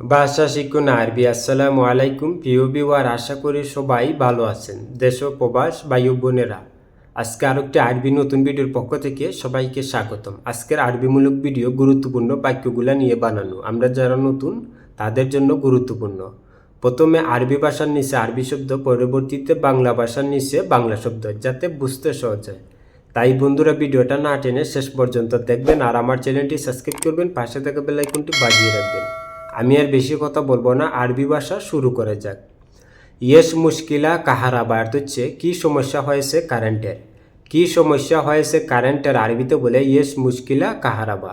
ভাষা শিখুন আরবি আসসালামু আলাইকুম। প্রিয় বিওয়ার আশা করি সবাই ভালো আছেন। দেশ প্রবাস বায়ু বোনেরা, আজকে আরও একটি আরবি নতুন ভিডিওর পক্ষ থেকে সবাইকে স্বাগতম। আজকের আরবিমূলক ভিডিও গুরুত্বপূর্ণ বাক্যগুলা নিয়ে বানানো। আমরা যারা নতুন, তাদের জন্য গুরুত্বপূর্ণ। প্রথমে আরবি ভাষার নিচে আরবি শব্দ, পরবর্তীতে বাংলা ভাষার নিচে বাংলা শব্দ, যাতে বুঝতে সহজ হয়। তাই বন্ধুরা, ভিডিওটা না টেনে শেষ পর্যন্ত দেখবেন আর আমার চ্যানেলটি সাবস্ক্রাইব করবেন, পাশে থাকা বেলাইকনটি বাজিয়ে রাখবেন। আমি আর বেশি কথা বলব না, আরবি ভাষা শুরু করে যাক। ইয়েস মুশকিলা কাহারাবা অর্থ হচ্ছে কী সমস্যা হয়েছে কারেন্টের? কী সমস্যা হয়েছে কারেন্টের আরবিতে বলে ইয়েস মুশকিলা কাহারাবা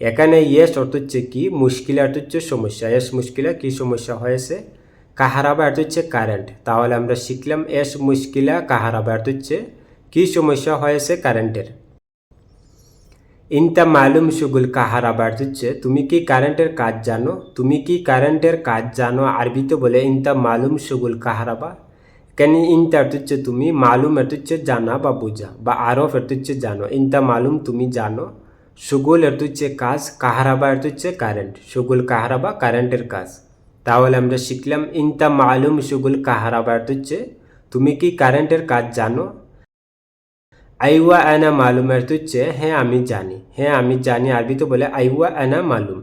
এখানে ইয়েস অর্থ হচ্ছে কি, মুশকিলা অর্থ হচ্ছে সমস্যা। এস মুশকিলা, কী সমস্যা হয়েছে? কাহারাবা অর্থ হচ্ছে কারেন্ট। তাহলে আমরা শিখলাম এস মুশকিলা কাহারাবা অর্থ হচ্ছে, কী সমস্যা হয়েছে কারেন্টের? ইনতা মালুম সুগুল কাহারাবা অর্থ হচ্ছে তুমি কি কারেন্টের কাজ জানো? তুমি কি কারেন্টের কাজ জানো আরবিতে বলে ইনতা মালুম সুগুল কাহারাবা ইনতা অর্থ হচ্ছে তুমি, মালুম হচ্ছে জানা বা বোঝা, বা আরফ হচ্ছে জানো, ইনতা মালুম তুমি জানো? সুগুল হচ্ছে কাজ কাহারাবা হচ্ছে কারেন্ট সুগুল কাহারাবা কারেন্টের কাজ। তাহলে আমরা শিখলাম ইনতা মালুম সুগুল কাহারাবা হচ্ছে তুমি কি কারেন্টের কাজ জানো? আইওয়া আনা মালুম অর্থ হচ্ছে হ্যাঁ আমি জানি হ্যাঁ আমি জানি, আরবিতে বলে আইওয়া আনা মালুম।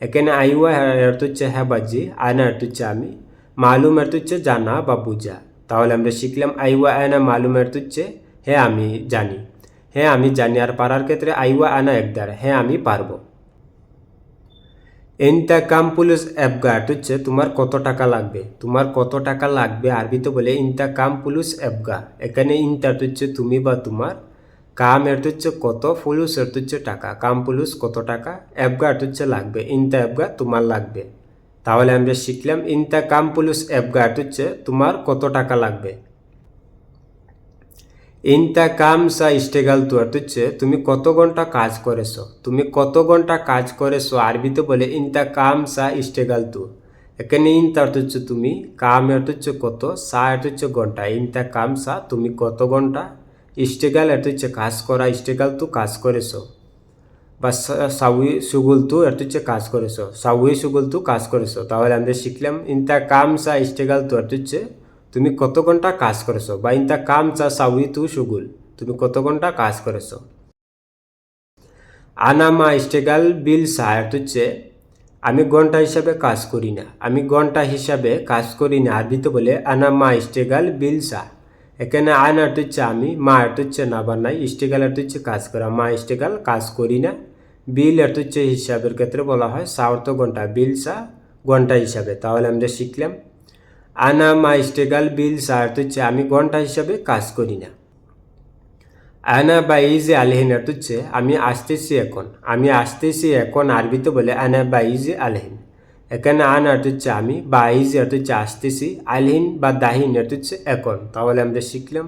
এখানে আইওয়া অর্থ হচ্ছে হ্যাঁ বাজি আনা অর্থ হচ্ছে আমি, মালুম অর্থ হচ্ছে জানা বা বুঝা। তাহলে আমরা শিখলাম আইওয়া আনা মালুম অর্থ হচ্ছে হ্যাঁ আমি জানি হ্যাঁ আমি জানি আর পারার ক্ষেত্রে আইওয়া আনা একদার হ্যাঁ আমি পারব। এনতা কাম পুলিশ অ্যাপগা হচ্ছে তোমার কত টাকা লাগবে। তোমার কত টাকা লাগবে আরবিতে বলে ইনতা কাম অ্যাপগা এখানে ইনতা অর্থ হচ্ছে তুমি বা তোমার, কাম অর্থ হচ্ছে কত ফুলুস অর্থ হচ্ছে টাকা। কাম পুলুস কত টাকা অ্যাপগা অর্থ হচ্ছে লাগবে। ইনতা অ্যাপগা তোমার লাগবে। তাহলে আমরা শিখলাম ইনতা কাম পুলুস অ্যাপগা অর্থ হচ্ছে তোমার কত টাকা লাগবে। ইনতা কাম সা ইস্টেগাল তু অর্থ হচ্ছে তুমি কত ঘণ্টা কাজ করেছ? তুমি কত ঘণ্টা কাজ করেছ? আরবিতে বলে ইনতা কাম সা ইস্টেগাল তু এখানে ইনতা হচ্ছে তুমি, কাম অর্থ হচ্ছে কত, সা অর্থ হচ্ছে ঘণ্টা। ইনতা কাম সা তুমি কত ঘণ্টা ইস্টেগাল অর্থ হচ্ছে কাজ করা ইস্টেগাল তু কাজ করেছ। বা সাউই সুগুল তু অর্থ হচ্ছে কাজ করেছ। সাউই সুগুল তু কাজ করেছ। তাহলে আমরা শিখলাম, ইনতা কাম সা ইস্টেগাল তু অর্থ হচ্ছে তুমি কত ঘণ্টা কাজ করেছ? বা ইনতা কাম চা সাউই তু সুগুল, তুমি কত ঘণ্টা কাজ করেছ? আনামা ইস্টেগাল বিল সাহায্য হচ্ছে, আমি ঘণ্টা হিসাবে কাজ করি না। আমি ঘণ্টা হিসাবে কাজ করি না, আরবিতে বলে আনামা ইস্টেগাল বিল সা। এখানে আন অর্থ হচ্ছে আমি, মা অর্থ হচ্ছে না বা নাই, ইস্টেগাল অর্থ হচ্ছে কাজ করা। মা ইস্টেগাল কাজ করি না। বিল অর্থ হচ্ছে হিসাবের ক্ষেত্রে বলা হয়, সা অর্থ ঘণ্টা, বিল সা ঘণ্টা হিসাবে। তাহলে আমরা শিখলাম। আনা মা ইস্টেগাল বিল সার্থ হচ্ছে আমি ঘণ্টা হিসাবে কাজ করি না। আনা ইজে আলহিন হচ্ছে আমি আসতেছি এখন। আমি আসতেছি এখন আরবিতে বলে আনা বা ইজে আলহিন। এখানে আন অর্থ হচ্ছে আমি বা ইজে অর্থ হচ্ছে আসতেছি, আলহিন বা দাহিন অর্থ হচ্ছে এখন। তাহলে আমরা শিখলাম,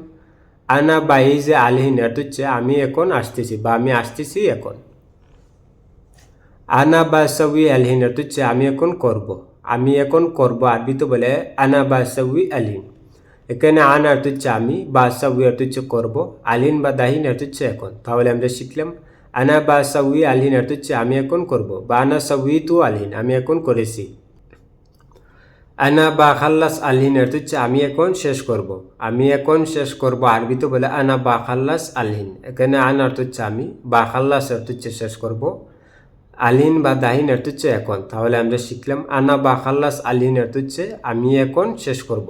আনা ইজে আলহিন অর্থ হচ্ছে আমি এখন আসতেছি বা আমি আসতেছি এখন। আনা বা সবই আলহিন অর্থ হচ্ছে আমি এখন করব। আমি এখন করব আরবিতে বলে আনা বা সবই আলিন এখানে আন অর্থ হচ্ছে আমি বা সবই অর্থ হচ্ছে করব, আলিন বা দাহিন অর্থ হচ্ছে এখন। তাহলে আমরা শিখলাম, আনা বা সবই আলিন অর্থ হচ্ছে আমি এখন করব, বা আনা সবই তু আলিন, আমি এখন করেছি। আনা বা খাল্লাস আলহিন অর্থ হচ্ছে আমি এখন শেষ করব, আমি এখন শেষ করব আরবিতে বলে আনা বা খাল্লাস আলহিন এখানে আন অর্থ হচ্ছে আমি, বা খাল্লাস অর্থ হচ্ছে শেষ করব। আলিন বা দাহিন অর্থ হচ্ছে এখন। তাহলে আমরা শিখলাম আনা বা খাল্লাস আলিন অর্থ হচ্ছে আমি এখন শেষ করব।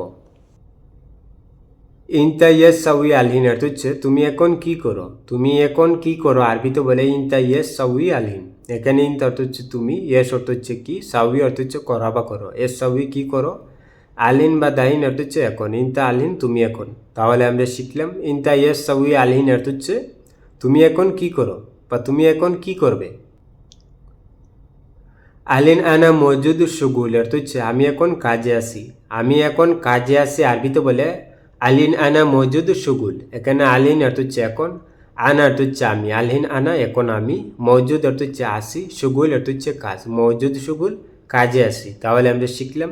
ইনতা ইয়েস সাউই আলহিন অর্থ হচ্ছে তুমি এখন কি করো? তুমি এখন কি করো? আরবিতে বলে ইনতা ইয়েস সাউই আলহিন এখানে ইনতা অর্থ হচ্ছে তুমি, ইয়েস অর্থ হচ্ছে কি? সাউই অর্থ হচ্ছে করা বা করো। এস সাউই কি করো? আলিন বা দাহিন অর্থ হচ্ছে এখন। ইনতা আলিন, তুমি এখন। তাহলে আমরা শিখলাম ইনতা ইয়েস সাউই আলহিন অর্থ হচ্ছে তুমি এখন কি করো? বা তুমি এখন কি করবে? আলিন আনা মজুদ সুগুল অর্থ হচ্ছে, আমি এখন কাজে আসি আমি এখন কাজে আসি আরবিতে বলে, আলিন আনা মজুদ সুগুল। এখানে আলিন অর্থ হচ্ছে এখন, আনা অর্থ হচ্ছে আমি। আলিন আনা, এখন আমি। মজুদ অর্থ হচ্ছে আসি, সুগুল অর্থ হচ্ছে কাজ। মজুদ সুগুল, কাজে আসি তাহলে আমরা শিখলাম,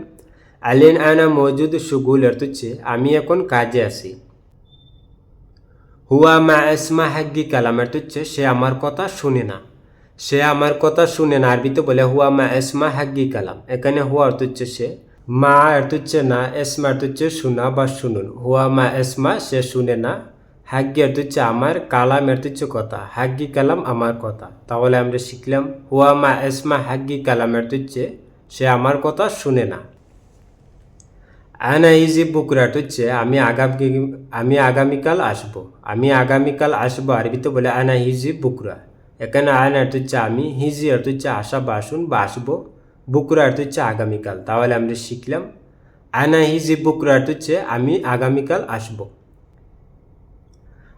আলিন আনা মজুদ সুগুল অর্থ হচ্ছে, আমি এখন কাজে আসি হুয়া মা এসমা হাগ্গি কালাম অর্থ হচ্ছে, সে আমার কথা শুনে না। সে আমার কথা শুনে না, আরবিতে বলে, হুয়া মা এসমা হাগ্গি কালাম। এখানে হুয়া অর্থ হচ্ছে সে, মা অর্থ হচ্ছে না, এসমা অর্থ হচ্ছে শোনা বা শুনুন। হুয়া মা এসমা, সে শুনে না। হাগ্গি অর্থ হচ্ছে আমার, কালাম অর্থ হচ্ছে কথা। হাগ্গি কালাম আমার কথা। তাহলে আমরা শিখলাম, হুয়া মা এসমা হাগ্গি কালাম অর্থ হচ্ছে, সে আমার কথা শুনে না। আনা ইজি বুকরাট হচ্ছে, আমি আগামী, আমি আগামীকাল আসব। আমি আগামীকাল আসব, আরবিতে বলে, আনা হিজি বুকরা। এখানে আয়না অর্থ হচ্ছে আমি হিজি অর্থ হচ্ছে আসা বা আসুন বা আসব, বুকরা অর্থ হচ্ছে আগামীকাল, তাহলে আমরা শিখলাম। আনা হিজি বুকরা অর্থ হচ্ছে আমি আগামীকাল আসব।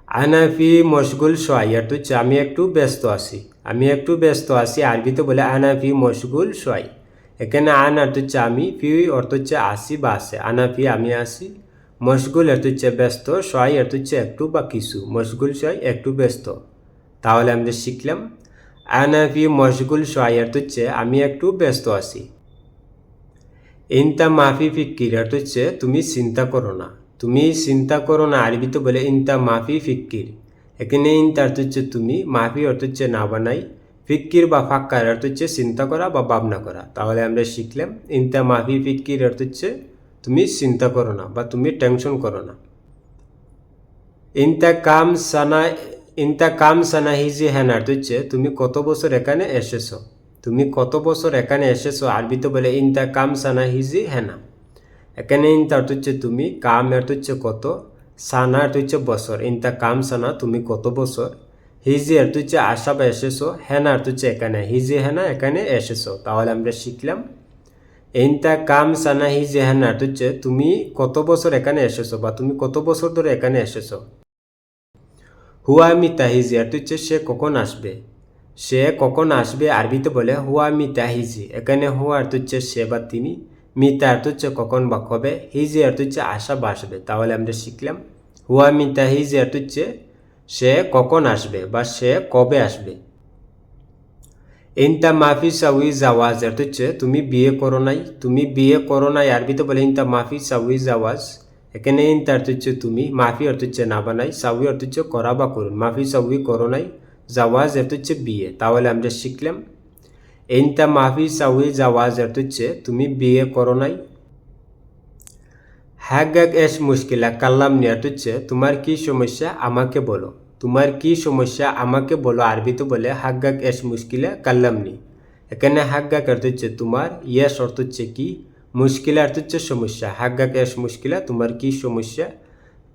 আনাফি মশগুল, সোয়াই অর্থ হচ্ছে আমি একটু ব্যস্ত আছি। আমি একটু ব্যস্ত আছি, আরবিতে বলে আনাফি মশগুল, সোয়াই। এখানে আন অর্থ হচ্ছে আমি, ফি অর্থ হচ্ছে আসি বা আসে। আনাফি আমি আসি। মশগুল অর্থ হচ্ছে ব্যস্ত, সোয়াই অর্থ হচ্ছে একটু বা কিছু। মশগুল, সোয়াই একটু ব্যস্ত। তাহলে আমরা শিখলাম আনাফি মশগুল সোয়াই অর্থ হচ্ছে, আমি একটু ব্যস্ত আছি। ইনতা মাফি ফিক্কির অর্থ হচ্ছে, তুমি চিন্তা করো না। তুমি চিন্তা করো না আরবিতে বলে, ইনতা মাফি ফিক্কির। এখানে ইনতা অর্থ হচ্ছে, তুমি মাফি অর্থ হচ্ছে, না বানাই। ফিক্কির বা ফাক্কার অর্থ হচ্ছে, চিন্তা করা বা ভাবনা করা। তাহলে আমরা শিখলাম, ইনতা মাফি ফিক্কির অর্থ হচ্ছে, তুমি চিন্তা করো না বা তুমি টেনশন করো না। ইনতা কাম সানা ইনতা কাম সানা হিজি হ্যান অর্থ হচ্ছে তুমি কত বছর এখানে এসেছ? তুমি কত বছর এখানে এসেছ? আরবিতে বলে ইনতা কাম সানা হিজি হ্যানা এখানে ইনতা হচ্ছে তুমি কাম অর্থ হচ্ছে কত? সানা অর্থ হচ্ছে বছর। ইনতা কাম সানা, তুমি কত বছর? হিজি অর্থ হচ্ছে আসা বা এসেছ হেনা অর্থ হচ্ছে এখানে। হিজি হেনা, এখানে এসেছ। তাহলে আমরা শিখলাম। ইনতা কাম সানা হিজি হেনা অর্থ হচ্ছে তুমি কত বছর এখানে এসেছ বা তুমি কত বছর ধরে এখানে এসেছ? হুয়া মিতা হিজি অর্থ হচ্ছে সে কখন আসবে? সে কখন আসবে আরবিতে বলে, হুয়া মিতা হিজি এখানে হুয়া অর্থ হচ্ছে সে বা তিনি, মিতা অর্থ হচ্ছে কখন বা কবে, হিজি অর্থ হচ্ছে আসা বা আসবে। তাহলে আমরা শিখলাম, হুয়া মিতা হিজি অর্থ হচ্ছে সে কখন আসবে বা সে কবে আসবে। ইনতা মাফি সাউই জাওয়াজ। অর্থ হচ্ছে তুমি বিয়ে করো নাই। তুমি বিয়ে করো নাই। আরবিতে বলে, ইনতা মাফি সাউই জাওয়াজ। এখানে ইনতা হচ্ছে তুমি, মাফি অর্থ হচ্ছে না বানাই সাউই অর্থ হচ্ছে করা বা করুন, মাফি সাউই করো নাই, জাওয়াজ অর্থ হচ্ছে বিয়ে, তাহলে আমরা শিখলাম। ইনতা মাফি সাউই জাওয়াজ অর্থ হচ্ছে তুমি বিয়ে করো নাই। হ্যাগাগ এস মুশকিলা কাল্লাম নিয়াত হচ্ছে তোমার কি সমস্যা? আমাকে বলো। তোমার কি সমস্যা? আমাকে বলো, আরবিতে বলে হাগ্গাক এস মুশকিলা কাল্লামনি এখানে হাগ্গাক অর্থ হচ্ছে তোমার, ইয়েস অর্থ হচ্ছে কি? মুশকিলা অর্থ হচ্ছে সমস্যা। হাগ্গাক এস মুশকিলা তোমার কি সমস্যা?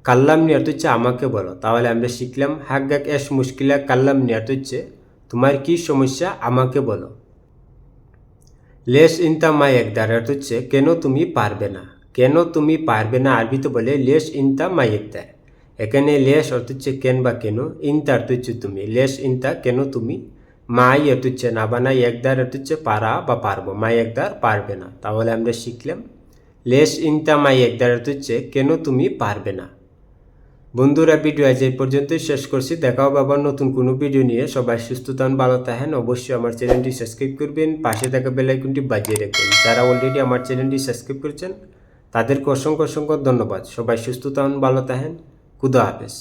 কাল্লামনি অর্থ হচ্ছে আমাকে বলো। তাহলে আমরা শিখলাম, হাগ্গাক এস মুশকিলা, কাল্লামনি অর্থ হচ্ছে তোমার কি সমস্যা? আমাকে বলো। লেস ইনতা মাই একদার অর্থ হচ্ছে কেন তুমি পারবে না? কেন তুমি পারবে না? আরবিতে বলে লেস ইনতা মাই একদার। এখানে লেস অর্থ হচ্ছে কেন বা কেন? ইনতা অর্থ হচ্ছে তুমি। লেস ইনতা কেন তুমি? মাই হচ্ছে না বানাই একদার হচ্ছে পারা বা পারব, মাই একদার পারবে না। তাহলে আমরা শিখলাম, লেস ইনতা মাই একদার হচ্ছে কেন তুমি পারবে না? বন্ধুরা, ভিডিও আজ এই পর্যন্তই শেষ করছি। দেখা হবে আবার নতুন কোনো ভিডিও নিয়ে। সবাই সুস্থ থাকুন, ভালো থাকেন। অবশ্যই আমার চ্যানেলটি সাবস্ক্রাইব করবেন। পাশে থাকা বেলাইকনটি বাজিয়ে রাখবেন। যারা অলরেডি আমার চ্যানেলটি সাবস্ক্রাইব করেছেন, তাদেরকে অসংখ্য অসংখ্য ধন্যবাদ। সবাই সুস্থ থাকুন, ভালো থাকেন। খুদা হাফেজ।